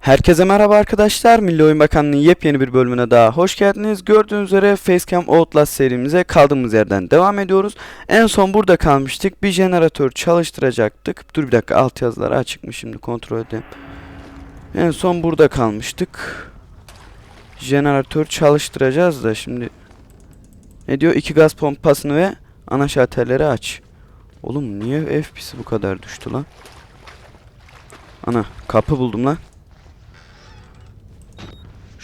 Herkese merhaba arkadaşlar. Milli Oyun Bakanlığı'nın yepyeni bir bölümüne daha hoş geldiniz. Gördüğünüz üzere Facecam Outlast serimize kaldığımız yerden devam ediyoruz. En son burada kalmıştık. Bir jeneratör çalıştıracaktık. Dur bir dakika alt yazıları açık mı şimdi kontrol edeyim. En son burada kalmıştık. Jeneratör çalıştıracağız da şimdi. Ne diyor? İki gaz pompasını ve ana şalterleri aç. Oğlum niye FPS'i bu kadar düştü lan? Ana kapı buldum lan.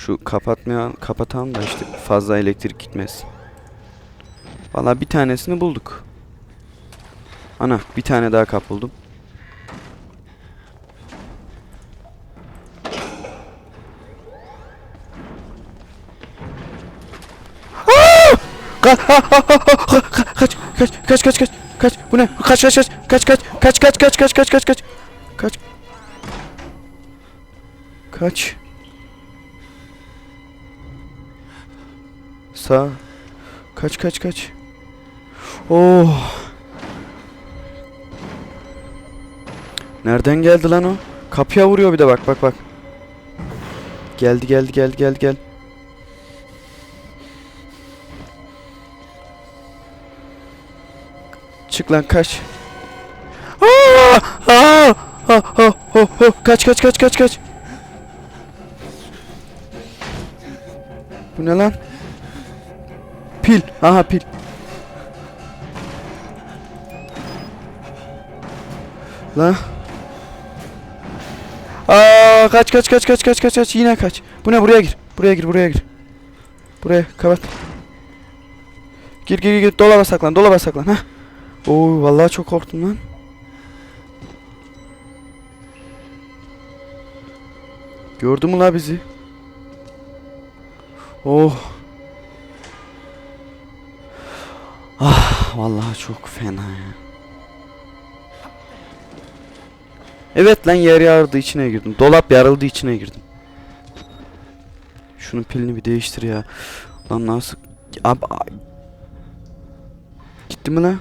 Şu kapatmaya kapatalım da işte fazla elektrik gitmesin. Valla bir tanesini bulduk. Ana bir tane daha kap buldum. Aa! Ka- ha- ha- ha- ha- ha- Kaç kaç kaç kaç kaç kaç bu ne kaç kaç kaç kaç kaç kaç kaç kaç kaç kaç kaç kaç kaç kaç Sağ. Kaç kaç kaç. Oh. Nereden geldi lan o? Kapıya vuruyor bir de bak bak bak. Geldi geldi geldi geldi gel. Çık lan kaç. Aa! Aa! Ha, ha, ha, ha. Kaç kaç kaç kaç kaç. Bu ne lan? Pil. Aha pil. La. Aa kaç kaç kaç kaç kaç kaç kaç yine kaç. Bu ne buraya gir. Buraya gir buraya gir. Buraya kapat. Gir gir gir dolaba saklan dolaba saklan ha. Oo vallahi çok korktum lan. Gördü mü la bizi? Oh. Ah vallahi çok fena ya. Evet lan yer yarıldı içine girdim. Dolap yarıldı içine girdim. Şunun pilini bir değiştir ya. Lan nasıl? Abi Gitti mi lan?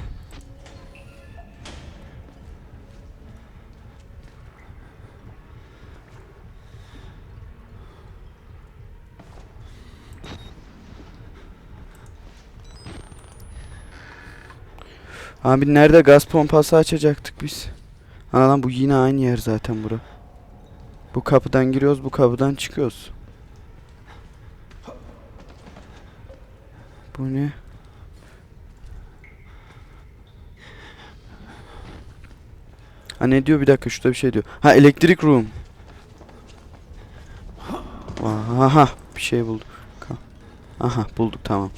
Abi nerede gaz pompası açacaktık biz? Ana bu yine aynı yer zaten bura. Bu kapıdan giriyoruz, bu kapıdan çıkıyoruz. Bu ne? Ha ne diyor bir dakika şurada bir şey diyor. Ha elektrik room. Aha bir şey bulduk. Aha bulduk tamam.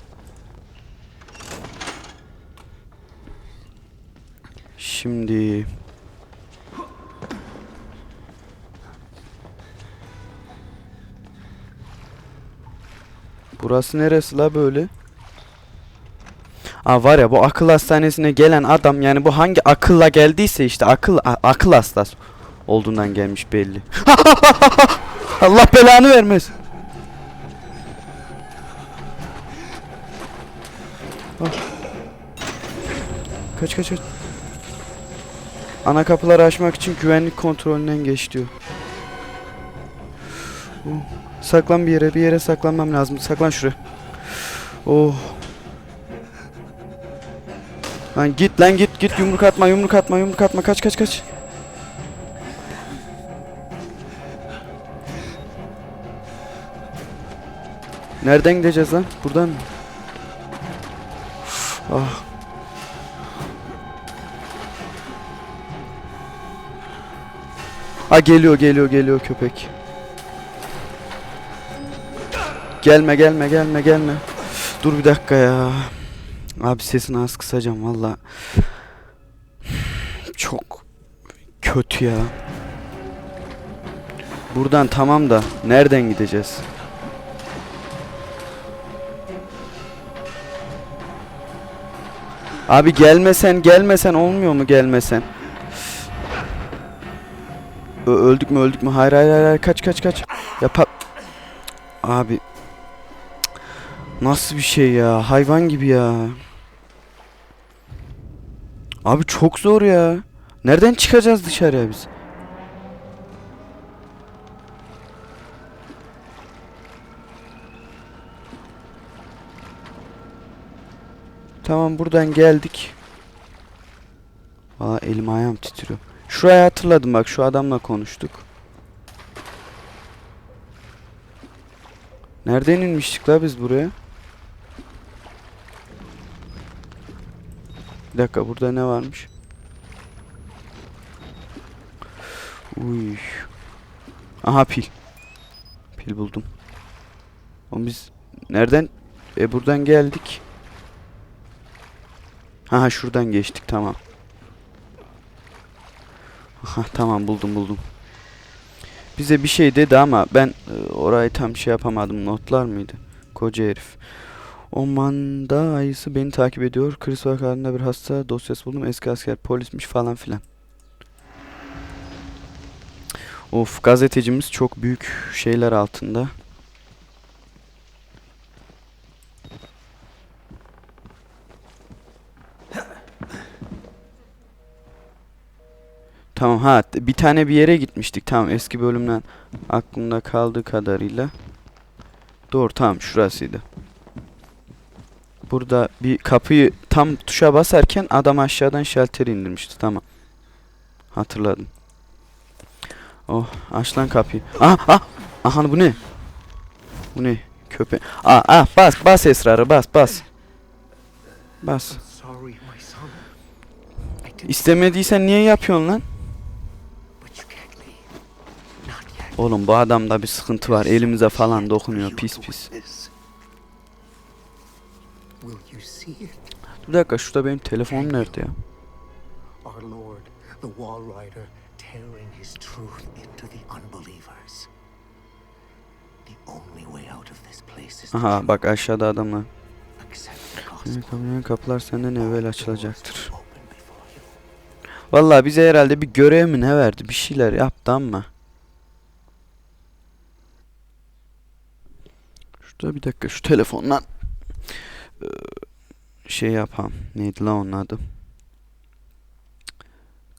Şimdi Burası neresi la böyle? Aa var ya bu akıl hastanesine gelen adam yani bu hangi akılla geldiyse işte akıl akıl hastası olduğundan gelmiş belli. Allah belanı vermez. Ah. Kaç kaç kaç. Ana kapıları açmak için güvenlik kontrolünden geç diyor. Oh. Saklan bir yere, bir yere saklanmam lazım. Saklan şuraya. Oh. Lan git lan git git yumruk atma yumruk atma yumruk atma kaç kaç kaç. Nereden gideceğiz lan? Buradan mı? Ah. Ha geliyor geliyor geliyor köpek. Gelme gelme gelme gelme. Dur bir dakika ya. Abi sesini az kısacağım valla. Çok kötü ya. Buradan tamam da nereden gideceğiz? Abi gelmesen gelmesen olmuyor mu gelmesen? Ö öldük mü öldük mü? Hayır hayır hayır kaç kaç kaç. Ya pap... Abi. Nasıl bir şey ya? Hayvan gibi ya. Abi çok zor ya. Nereden çıkacağız dışarıya biz? Tamam buradan geldik. Aa elim ayağım titriyor. Şurayı hatırladım bak şu adamla konuştuk. Nereden inmiştik la biz buraya? Bir dakika burada ne varmış? Uy. Aha pil. Pil buldum. Oğlum biz nereden? E buradan geldik. Aha şuradan geçtik tamam. Aha tamam buldum buldum. Bize bir şey dedi ama ben e, orayı tam şey yapamadım. Notlar mıydı? Koca herif. O manda ayısı beni takip ediyor. Kriz vakalarında bir hasta dosyası buldum. Eski asker polismiş falan filan. Of gazetecimiz çok büyük şeyler altında. Tamam ha bir tane bir yere gitmiştik. Tamam eski bölümden aklımda kaldığı kadarıyla. Doğru tamam şurasıydı. Burada bir kapıyı tam tuşa basarken adam aşağıdan şalteri indirmişti. Tamam. Hatırladım. Oh aç lan kapıyı. Ah ah. Aha bu ne? Bu ne? Köpe. Ah ah bas bas esrarı bas bas. Bas. İstemediysen niye yapıyorsun lan? Oğlum bu adamda bir sıkıntı var. Elimize falan dokunuyor pis pis. Bir dakika şurada benim telefonum nerede ya? Our Lord, the Wall Rider, tearing his truth into the unbelievers. The only way out of this place is to Aha bak aşağıda adamlar. kapıların kapılar senden evvel açılacaktır. Vallahi bize herhalde bir görev mi ne verdi? Bir şeyler yaptı ama. Şurada bir dakika şu telefondan şey yapam. Neydi lan onun adı?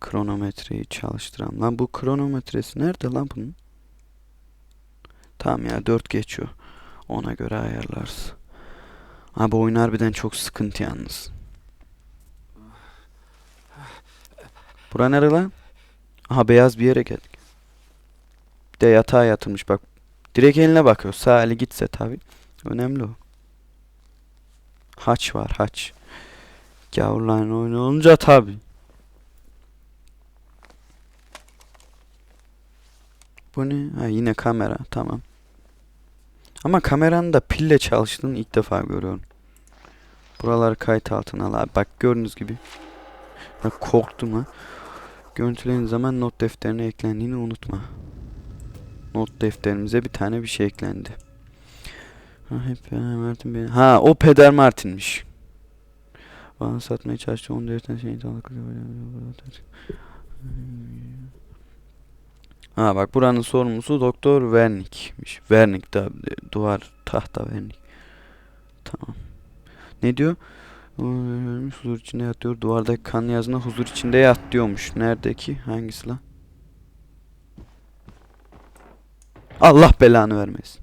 Kronometreyi çalıştıran. Lan bu kronometresi nerede lan bunun? Tamam ya 4 geçiyor. Ona göre ayarlarız. Abi oyun harbiden çok sıkıntı yalnız. Bura nere lan? Aha beyaz bir yere geldik. Bir de yatağa yatırmış bak. Direkt eline bakıyor. Sağ eli gitse tabi. Önemli o. Haç var haç. Gavurların oyunu olunca tabi. Bu ne? Ha yine kamera tamam. Ama kameranın da pille çalıştığını ilk defa görüyorum. Buraları kayıt altına al abi. Bak gördüğünüz gibi. Bak korktum ha. Görüntülerin zaman not defterine eklendiğini unutma. Not defterimize bir tane bir şey eklendi. Ha, hep Martin beni... Ha o Peder Martin'miş. Bana satmaya çalıştı. Onu defter şeyi Ha bak buranın sorumlusu Doktor Wernick'miş. Wernick da duvar tahta Wernick. Tamam. Ne diyor? Huzur içinde yatıyor. Duvardaki kan yazına huzur içinde yat diyormuş. Neredeki? Hangisi lan? Allah belanı vermesin.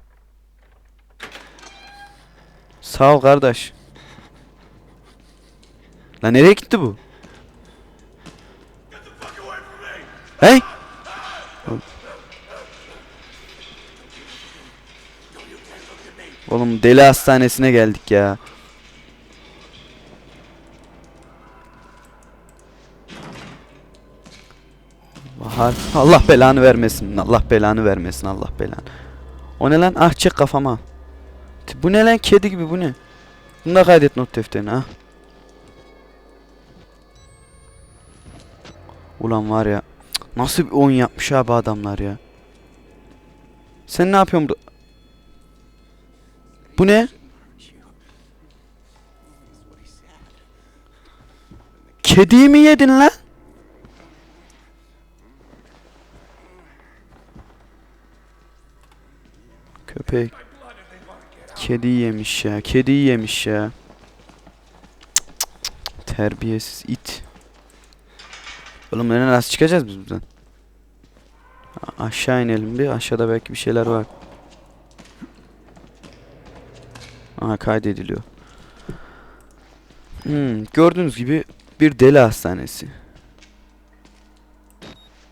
Sağ ol kardeş. Lan nereye gitti bu? Hey! Oğlum deli hastanesine geldik ya. Allah belanı vermesin. Allah belanı vermesin. Allah belanı. O ne lan? Ah çek kafama. Bu ne lan? Kedi gibi bu ne? Bunu da kaydet not defterine ha. Ulan var ya. Nasıl bir oyun yapmış abi adamlar ya. Sen ne yapıyorsun burada? Bu ne? Kediyi mi yedin lan? Köpek. Kedi yemiş ya. Kedi yemiş ya. Terbiyesiz it. Oğlum nereye nasıl çıkacağız biz buradan? Aşağı inelim bir. Aşağıda belki bir şeyler var. Aha kaydediliyor. Hmm, gördüğünüz gibi bir deli hastanesi.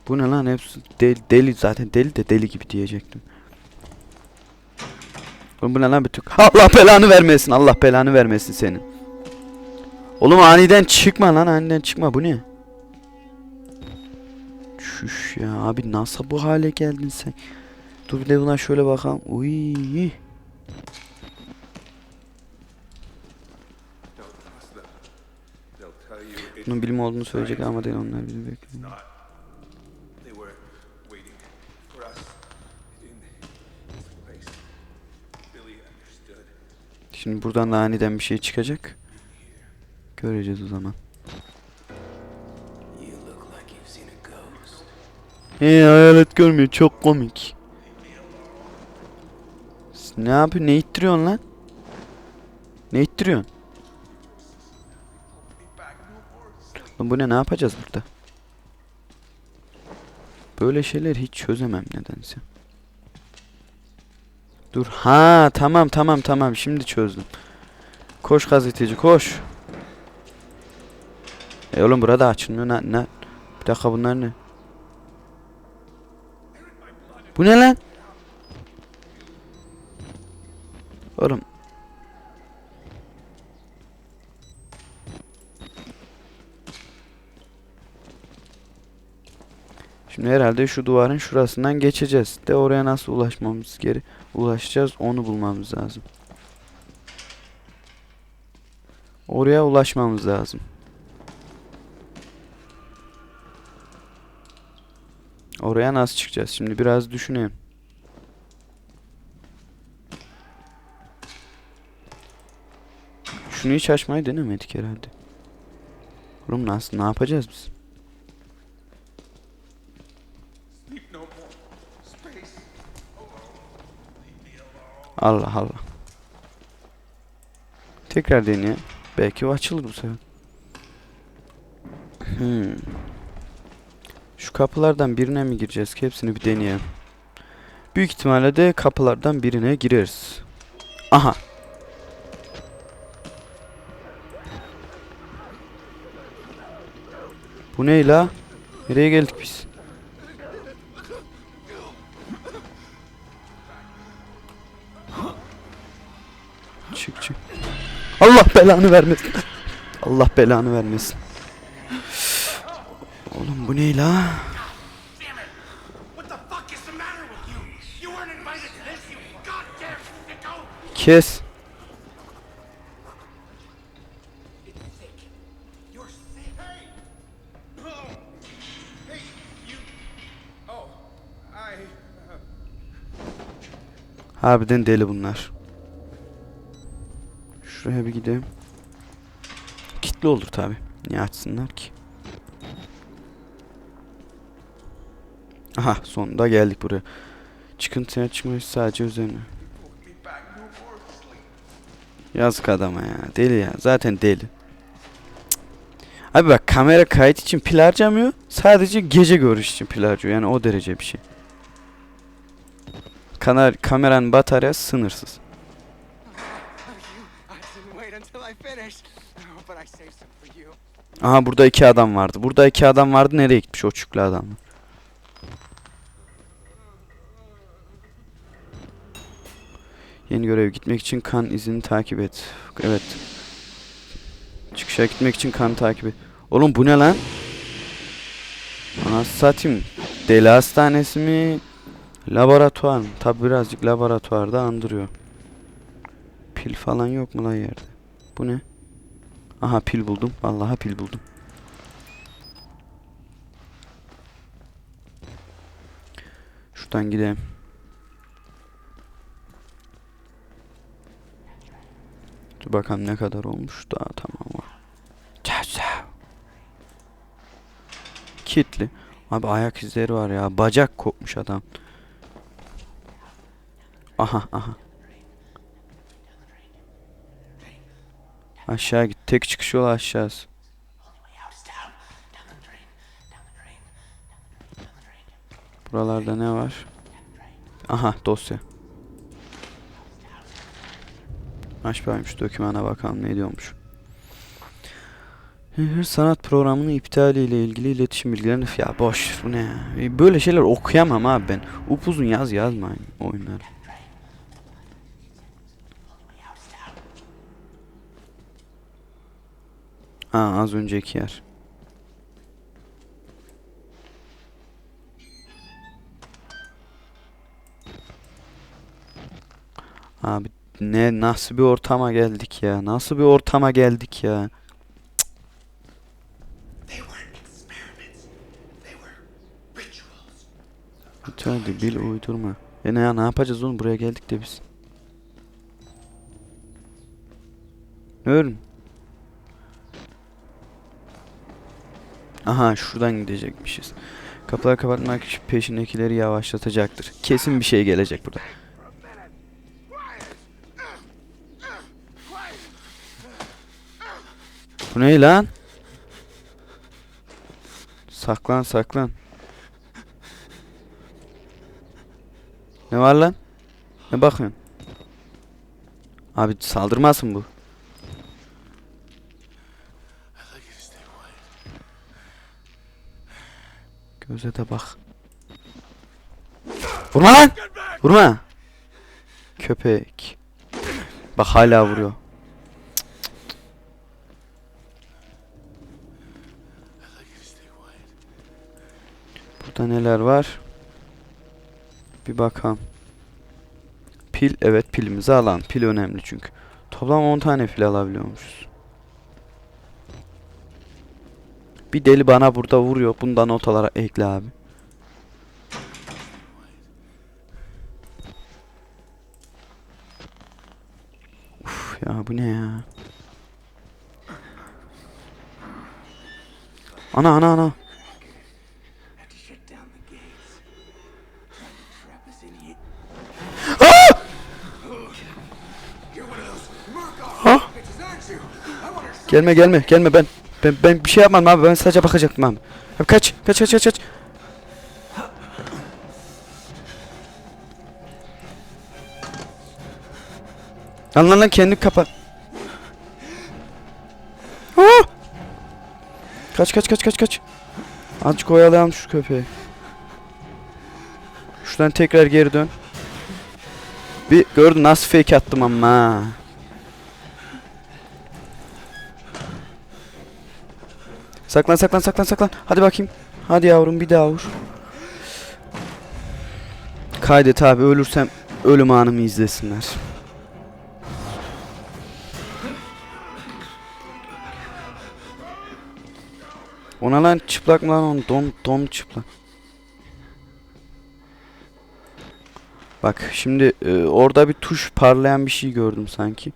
Bu ne lan hepsi deli, deli zaten deli de deli gibi diyecektim. Oğlum bu ne lan tık. Allah belanı vermesin Allah belanı vermesin senin. Oğlum aniden çıkma lan aniden çıkma bu ne? Şuş ya abi nasıl bu hale geldin sen? Dur bir de buna şöyle bakalım. Uy. Bunun bilim olduğunu söyleyecek ama değil onlar bizi bekliyor. Şimdi buradan da aniden bir şey çıkacak. Göreceğiz o zaman. Hey hayalet görmüyor çok komik. Ne yapıyor ne ittiriyorsun lan? Ne ittiriyorsun? Lan bu ne ne yapacağız burada? Böyle şeyler hiç çözemem nedense. Dur ha tamam tamam tamam şimdi çözdüm. Koş gazeteci koş. E oğlum burada açılmıyor ne, ne? Bir dakika bunlar ne? Bu ne lan? Oğlum. Şimdi herhalde şu duvarın şurasından geçeceğiz. De oraya nasıl ulaşmamız geri ulaşacağız onu bulmamız lazım. Oraya ulaşmamız lazım. Oraya nasıl çıkacağız? Şimdi biraz düşüneyim. Şunu hiç açmayı denemedik herhalde. Oğlum nasıl? Ne yapacağız biz? Allah Allah. Tekrar deneyelim. Belki açılır bu sefer. Hmm. Şu kapılardan birine mi gireceğiz ki? Hepsini bir deneyelim. Büyük ihtimalle de kapılardan birine gireriz. Aha. Bu ne la? Nereye geldik biz? Allah belanı vermesin. Allah belanı vermesin. Oğlum bu ne la? Kes. Harbiden deli bunlar. Şuraya bir gidelim. Kitli olur tabi. Niye açsınlar ki? Aha sonunda geldik buraya. Çıkıntıya çıkmış sadece üzerine. Yazık adama ya. Deli ya. Zaten deli. Abi bak kamera kayıt için pil harcamıyor. Sadece gece görüş için pil harcıyor. Yani o derece bir şey. Kanar, kameranın bataryası sınırsız. Aha burada iki adam vardı. Burada iki adam vardı. Nereye gitmiş o çüklü adam? Yeni görev gitmek için kan izini takip et. Evet. Çıkışa gitmek için kan takip et. Oğlum bu ne lan? Anasını satayım. Deli hastanesi mi? Laboratuvar mı? Tabi birazcık laboratuvarda andırıyor. Pil falan yok mu lan yerde? Bu ne? Aha pil buldum. Vallahi pil buldum. Şuradan gidelim. Dur bakalım ne kadar olmuş. Daha tamam. Kitli. Abi ayak izleri var ya. Bacak kopmuş adam. Aha aha. Aşağı git. Tek çıkış yolu aşağısı. Buralarda ne var? Aha dosya. Aç şu dokümana bakalım ne diyormuş. Sanat programının iptali ile ilgili iletişim bilgilerini ya boş bu ne ya? Böyle şeyler okuyamam abi ben. Upuzun yaz yazmayın oyunlar. Ha az önceki yer. Abi ne nasıl bir ortama geldik ya? Nasıl bir ortama geldik ya? Hadi bil uydurma. E ne ya ne yapacağız oğlum buraya geldik de biz. Ölüm. Aha şuradan gidecekmişiz. Kapıları kapatmak peşindekileri yavaşlatacaktır. Kesin bir şey gelecek burada. Bu ne lan? Saklan saklan. Ne var lan? Ne bakıyorsun? Abi saldırmasın bu. Göze de bak. Vurma lan! Vurma! Köpek. Bak hala vuruyor. Burada neler var? Bir bakalım. Pil evet pilimizi alan. Pil önemli çünkü. Toplam 10 tane pil alabiliyormuşuz. Bir deli bana burada vuruyor. Bundan notalara ekle abi. Uf ya bu ne ya? Ana ana ana. Gelme gelme gelme ben ben ben bir şey yapmadım abi ben sadece bakacaktım abi. Abi kaç kaç kaç kaç kaç. Lan lan lan kendi kapa. Aa! Kaç kaç kaç kaç kaç. Azıcık oyalayalım şu köpeği. Şuradan tekrar geri dön. Bir gördün nasıl fake attım ama. Saklan saklan saklan saklan. Hadi bakayım. Hadi yavrum bir daha vur. Kaydet abi ölürsem ölüm anımı izlesinler. Ona lan çıplak mı lan on don don çıplak. Bak şimdi e, orada bir tuş parlayan bir şey gördüm sanki.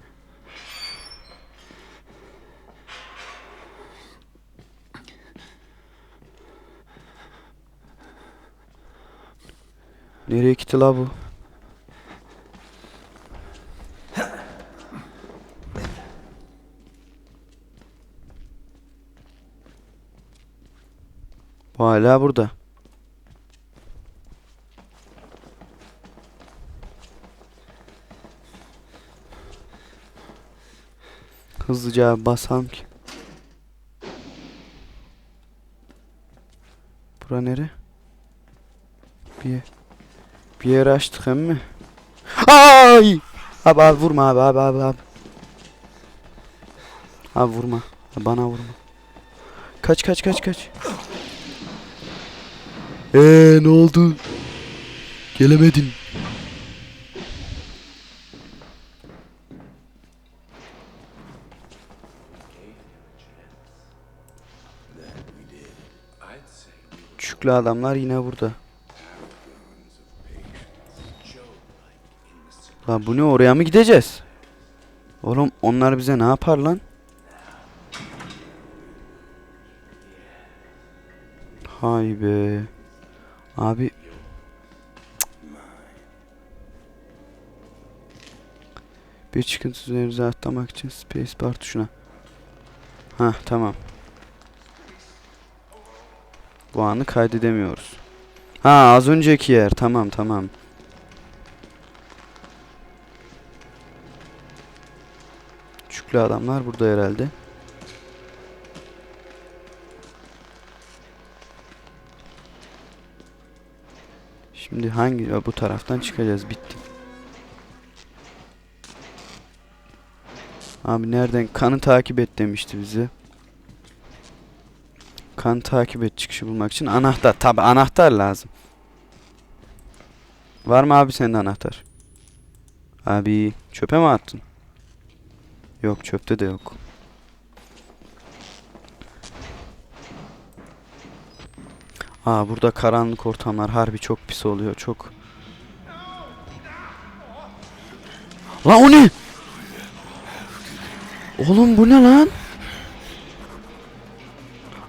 Nereye gitti la bu? Bu hala burada. Hızlıca basalım ki. Bura nere? Bir. Bir yer açtık hem mi? Ay! Abi abi vurma abi abi abi abi. Abi vurma. Bana vurma. Kaç kaç kaç kaç. Eee ne oldu? Gelemedin. Çüklü adamlar yine burada. Lan bu ne oraya mı gideceğiz? Oğlum onlar bize ne yapar lan? Hay be. Abi. Bir çıkıntı üzerinize atlamak için space bar tuşuna. Ha tamam. Bu anı kaydedemiyoruz. Ha az önceki yer. Tamam tamam. Tüplü adamlar burada herhalde. Şimdi hangi bu taraftan çıkacağız bitti. Abi nereden kanı takip et demişti bize. Kan takip et çıkışı bulmak için anahtar tabi anahtar lazım. Var mı abi senin anahtar? Abi çöpe mi attın? Yok çöpte de yok. Aa burada karanlık ortamlar harbi çok pis oluyor çok. Lan o ne? Oğlum bu ne lan?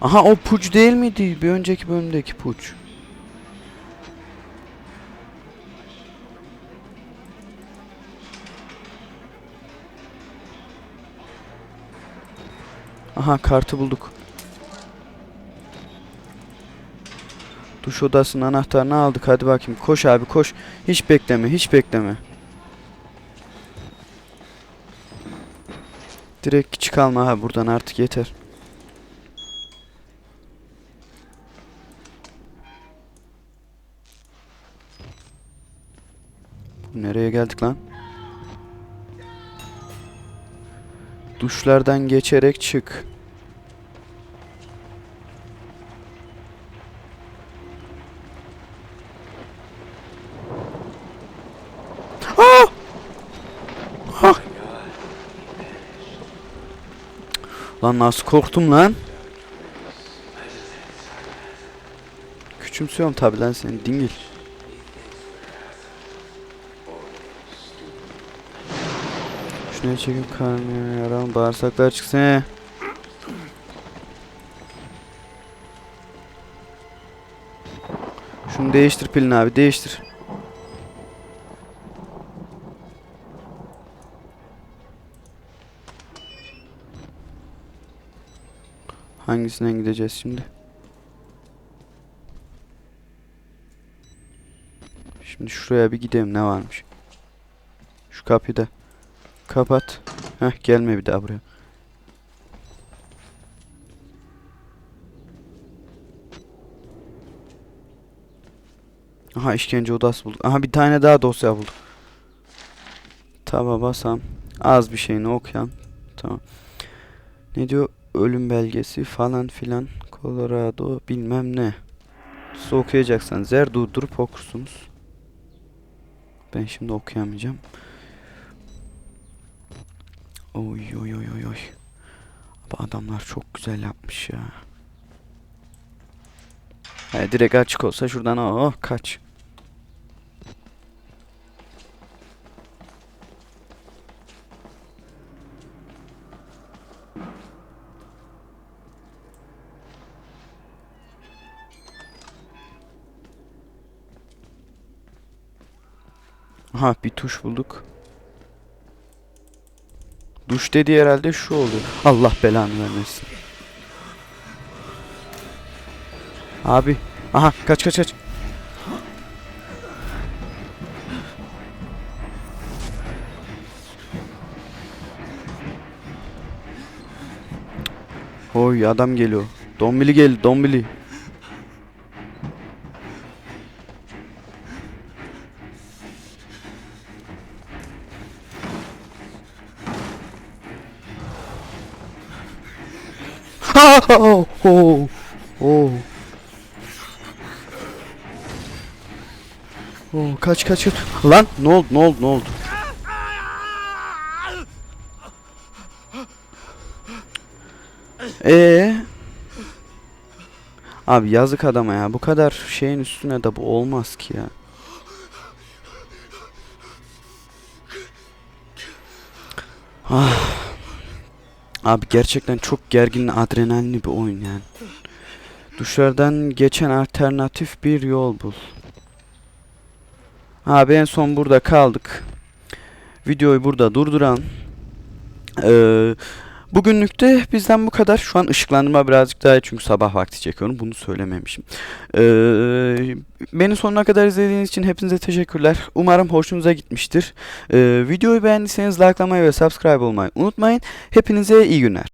Aha o puç değil miydi? Bir önceki bölümdeki puç. Aha kartı bulduk. Duş odasının anahtarını aldık. Hadi bakayım. Koş abi koş. Hiç bekleme. Hiç bekleme. Direkt çıkalım ha buradan artık yeter. Nereye geldik lan? Duşlardan geçerek çık. Aa! Ah! Lan nasıl korktum lan? Küçümsüyorum tabi lan seni dingil. Şuraya çekip karnı yaran bağırsaklar çıksın. Şunu değiştir pilini abi değiştir. Hangisinden gideceğiz şimdi? Şimdi şuraya bir gidelim ne varmış. Şu kapıyı da kapat. Heh gelme bir daha buraya. Aha işkence odası bulduk. Aha bir tane daha dosya bulduk. Taba basam. Az bir şeyini okuyan. Tamam. Ne diyor? Ölüm belgesi falan filan. Colorado bilmem ne. Siz okuyacaksanız eğer durdurup okursunuz. Ben şimdi okuyamayacağım. Oy oy oy oy oy. Bu adamlar çok güzel yapmış ya. He, direkt açık olsa şuradan oh kaç. Aha bir tuş bulduk. Duş dediği herhalde şu oluyor. Allah belanı vermesin. Abi. Aha kaç kaç kaç. Oy adam geliyor. Dombili gel dombili. Oh, oh, oh. Oh, kaç kaç kaç. Lan ne oldu ne oldu ne oldu? Ee? Abi yazık adama ya. Bu kadar şeyin üstüne de bu olmaz ki ya. Ah. Abi gerçekten çok gergin, adrenalinli bir oyun yani. Duşlardan geçen alternatif bir yol bul. Abi en son burada kaldık. Videoyu burada durduran. Ee, bugünlük de bizden bu kadar. Şu an ışıklandırma birazcık daha çünkü sabah vakti çekiyorum. Bunu söylememişim. Ee, beni sonuna kadar izlediğiniz için hepinize teşekkürler. Umarım hoşunuza gitmiştir. Ee, videoyu beğendiyseniz likelamayı ve subscribe olmayı unutmayın. Hepinize iyi günler.